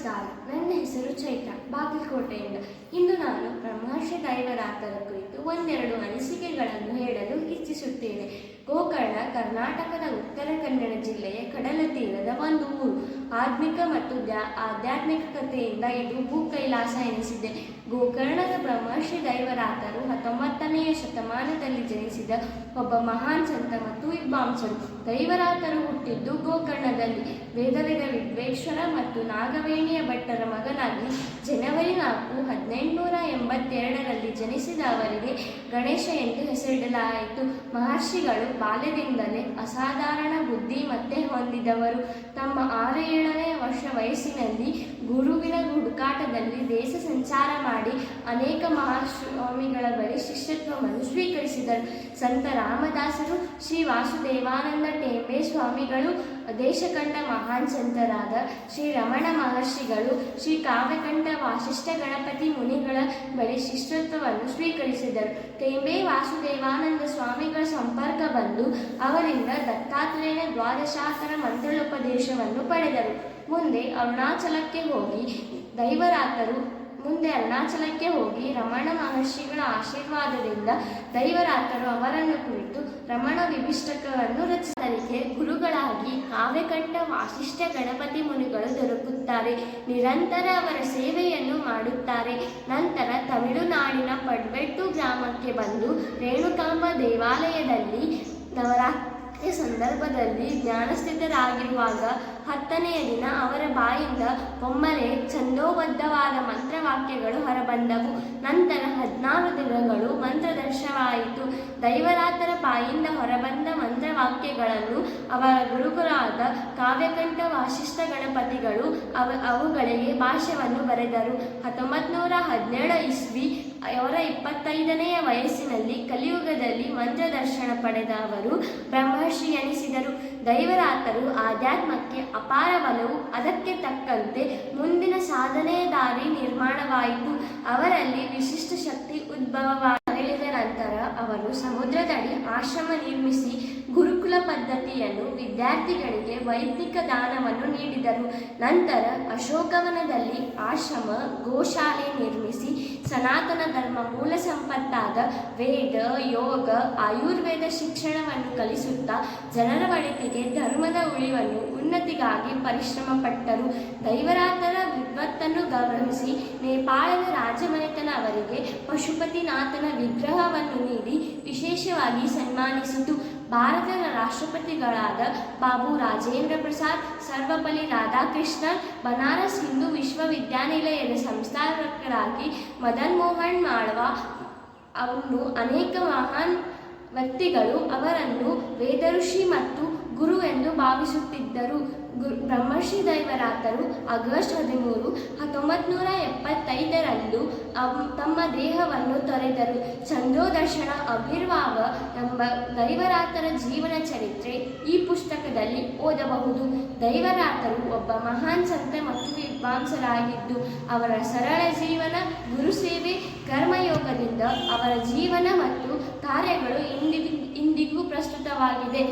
ನಮಸ್ಕಾರ. ನನ್ನ ಹೆಸರು ಚೈತ್ರ, ಬಾಗಲಕೋಟೆಯಿಂದ. ಇಂದು ನಾನು ಬ್ರಹ್ಮರ್ಷಿ ದೈವರಾತರ ಕುರಿತು ಒಂದೆರಡು ಅನಿಸಿಕೆಗಳನ್ನು ಹೇಳಲು ಇಚ್ಛಿಸುತ್ತೇನೆ. ಗೋಕರ್ಣ, ಕರ್ನಾಟಕದ ಉತ್ತರ ಕನ್ನಡ ಜಿಲ್ಲೆಯ ಕಡಲ ತೀರದ ಒಂದು ಊರು. ಆಧ್ಮಿಕ ಮತ್ತು ಆಧ್ಯಾತ್ಮಿಕ ಕಥೆಯಿಂದ ಇದು ಭೂ ಕೈಲಾಸ ಎನಿಸಿದೆ. ಗೋಕರ್ಣದ ಬ್ರಹ್ಮರ್ಷಿ ದೈವರಾತರು ಹತ್ತೊಂಬತ್ತನೆಯ ಶತಮಾನದಲ್ಲಿ ಜನಿಸಿದ ಒಬ್ಬ ಮಹಾನ್ ಸಂತ ಮತ್ತು ವಿದ್ವಾಂಸರು ದೈವರಾತರು ಹುಟ್ಟಿದ್ದು ಗೋಕರ್ಣದಲ್ಲಿ ವೇದವಿದ ವಿದ್ವೇಶ್ವರ ಮತ್ತು ನಾಗವೇಣಿಯ ಭಟ್ಟರ ಮಗನಾಗಿ ಜನವರಿ ನಾಲ್ಕು, ಹದಿನೆಂಟುನೂರ ಎಂಬತ್ತೆರಡರಲ್ಲಿ ಜನಿಸಿದ ಅವರಿಗೆ ಗಣೇಶ ಎಂದು ಹೆಸರಿಡಲಾಯಿತು. ಮಹರ್ಷಿಗಳು ಬಾಲ್ಯದಿಂದಲೇ ಅಸಾಧಾರಣ ಬುದ್ಧಿಮತ್ತೆ ಹೊಂದಿದವರು. ತಮ್ಮ ಆರು, ಏಳನೇ ವರ್ಷ ವಯಸ್ಸಿನಲ್ಲಿ ಗುರುವಿನ ಹುಡುಕಾಟದಲ್ಲಿ ದೇಶ ಸಂಚಾರ ಅನೇಕ ಮಹಾಸ್ವಾಮಿಗಳ ಬಳಿ ಶಿಷ್ಯತ್ವವನ್ನು ಸ್ವೀಕರಿಸಿದರು. ಸಂತ ರಾಮದಾಸರು ಶ್ರೀ ವಾಸುದೇವಾನಂದ ಟೇಂಬೆ ಸ್ವಾಮಿಗಳು ದೇಶಕಂಠ ಮಹಾನ್ ಸಂತರಾದ ಶ್ರೀ ರಮಣ ಮಹರ್ಷಿಗಳು, ಶ್ರೀ ಕಾವ್ಯಕಂಠ ವಾಶಿಷ್ಠ ಗಣಪತಿ ಮುನಿಗಳ ಬಳಿ ಶಿಷ್ಯತ್ವವನ್ನು ಸ್ವೀಕರಿಸಿದರು. ಟೇಂಬೆ ವಾಸುದೇವಾನಂದ ಸ್ವಾಮಿಗಳ ಸಂಪರ್ಕ ಬಂದು ಅವರಿಂದ ದತ್ತಾತ್ರೇಯ ದ್ವಾದಶಾಸ್ತ್ರ ಮಂತ್ರೋಪದೇಶವನ್ನು ಪಡೆದರು. ಮುಂದೆ ಅರುಣಾಚಲಕ್ಕೆ ಹೋಗಿ ದೈವರಾತರು ಮುಂದೆ ಅರುಣಾಚಲಕ್ಕೆ ಹೋಗಿ ರಮಣ ಮಹರ್ಷಿಗಳ ಆಶೀರ್ವಾದದಿಂದ ದೈವರಾತರು ಅವರನ್ನು ಕುರಿತು ರಮಣ ವಿಭಿಷ್ಟಕವನ್ನು ರಚಿಸಲಿಕ್ಕೆ ಗುರುಗಳಾಗಿ ಕಾವ್ಯಕಟ್ಟ ವಾಸಿಷ್ಠ ಗಣಪತಿ ಮುನಿಗಳು ದೊರಕುತ್ತಾರೆ. ನಿರಂತರ ಅವರ ಸೇವೆಯನ್ನು ಮಾಡುತ್ತಾರೆ. ನಂತರ ತಮಿಳುನಾಡಿನ ಪಡ್ಬೆಟ್ಟು ಗ್ರಾಮಕ್ಕೆ ಬಂದು ರೇಣುಕಾಂಬ ದೇವಾಲಯದಲ್ಲಿ ನವರಾತ್ರಿ ಸಂದರ್ಭದಲ್ಲಿ ಜ್ಞಾನಸ್ಥಿತರಾಗಿರುವಾಗ ಹತ್ತನೆಯ ದಿನ ಅವರ ಬಾಯಿಂದ ಒಮ್ಮೆಲೆ ಛಂದೋಬದ್ಧವಾದ ಮಂತ್ರವಾಕ್ಯಗಳು ಹೊರಬಂದವು. ನಂತರ ಹದಿನಾರು ದಿನಗಳು ಮಂತ್ರದರ್ಶನವಾಯಿತು. ದೈವರಾತರ ಬಾಯಿಂದ ಹೊರಬಂದ ಮಂತ್ರವಾಕ್ಯಗಳನ್ನು ಅವರ ಗುರುಗಳಾದ ಕಾವ್ಯಕಂಠ ವಾಶಿಷ್ಠ ಗಣಪತಿಗಳು ಅವ, ಅವುಗಳಿಗೆ ಭಾಷ್ಯವನ್ನು ಬರೆದರು. ಹತ್ತೊಂಬತ್ತು ಹದಿನೇಳು ಇಸ್ವಿ ಅವರ ಇಪ್ಪತ್ತೈದನೆಯ ವಯಸ್ಸಿನಲ್ಲಿ ಕಲಿಯುಗದಲ್ಲಿ ಮಂತ್ರದರ್ಶನ ಪಡೆದ ಅವರು ಬ್ರಹ್ಮರ್ಷಿ ಎನಿಸಿದರು. ದೈವರಾತರು ಆಧ್ಯಾತ್ಮಕ್ಕೆ ಅಪಾರ ಬಲವು ಅದಕ್ಕೆ ತಕ್ಕಂತೆ ಮುಂದಿನ ಸಾಧನೆಯ ದಾರಿ ನಿರ್ಮಾಣವಾಯಿತು. ಅವರಲ್ಲಿ ವಿಶಿಷ್ಟ ಶಕ್ತಿ ಉದ್ಭವವಾಗಿ ಹೇಳಿದ ನಂತರ ಅವರು ಸಮುದ್ರದಡಿ ಆಶ್ರಮ ನಿರ್ಮಿಸಿ ಗುರುಕುಲ ಪದ್ಧತಿಯನ್ನು ವಿದ್ಯಾರ್ಥಿಗಳಿಗೆ ವೈದಿಕ ದಾನವನ್ನು ನೀಡಿದರು. ನಂತರ ಅಶೋಕವನದಲ್ಲಿ ಆಶ್ರಮ, ಗೋಶಾಲೆ ನಿರ್ಮಿಸಿ ಸನಾತನ ಧರ್ಮ ಮೂಲ ಸಂಪತ್ತಾದ ವೇದ, ಯೋಗ, ಆಯುರ್ವೇದ ಶಿಕ್ಷಣವನ್ನು ಕಲಿಸುತ್ತಾ ಜನರ ಒಳಿತಿಗೆ ಧರ್ಮದ ಉಳಿವನ್ನು ಉನ್ನತಿಗಾಗಿ ಪರಿಶ್ರಮ ಪಟ್ಟರು ದೈವರಾತರ ವಿದ್ವತ್ತನ್ನು ಗೌರವಿಸಿ ನೇಪಾಳದ ರಾಜಮನೆತನ ಅವರಿಗೆ ಪಶುಪತಿನಾಥನ ವಿಗ್ರಹವನ್ನು ನೀಡಿ ವಿಶೇಷವಾಗಿ ಸನ್ಮಾನಿಸಿತು. ಭಾರತದ ರಾಷ್ಟ್ರಪತಿಗಳಾದ ಬಾಬು ರಾಜೇಂದ್ರ ಪ್ರಸಾದ್, ಸರ್ವಪಲ್ಲಿ ರಾಧಾಕೃಷ್ಣನ್, ಬನಾರಸ್ ಹಿಂದೂ ವಿಶ್ವವಿದ್ಯಾನಿಲಯದ ಸಂಸ್ಥಾಪಕರಾಗಿ ಮದನ್ ಮೋಹನ್ ಮಾಳವ ಅವನು ಅನೇಕ ಮಹಾನ್ ವ್ಯಕ್ತಿಗಳು ಅವರನ್ನು ವೇದಋಷಿ ಮತ್ತು ಗುರು ಎಂದು ಭಾವಿಸುತ್ತಿದ್ದರು. ಗುರು ಬ್ರಹ್ಮರ್ಷಿ ದೈವರಾತರು ಆಗಸ್ಟ್ ಹದಿಮೂರು ಹತ್ತೊಂಬತ್ತು ನೂರ ಎಪ್ಪತ್ತೈದರಂದು ತಮ್ಮ ದೇಹವನ್ನು ತೊರೆದರು. ಚಂದ್ರೋದರ್ಶನ ಅಭಿರ್ವಾವ ಎಂಬ ದೈವರಾತರ ಜೀವನ ಚರಿತ್ರೆ ಈ ಪುಸ್ತಕದಲ್ಲಿ ಓದಬಹುದು. ದೈವರಾತರು ಒಬ್ಬ ಮಹಾನ್ ಸಂತ ಮತ್ತು ವಿದ್ವಾಂಸರಾಗಿದ್ದು, ಅವರ ಸರಳ ಜೀವನ, ಗುರು ಸೇವೆ, ಕರ್ಮಯೋಗದಿಂದ ಅವರ ಜೀವನ ಮತ್ತು ಕಾರ್ಯಗಳು ಇಂದಿಗೂ ಇಂದಿಗೂ ಪ್ರಸ್ತುತವಾಗಿದೆ.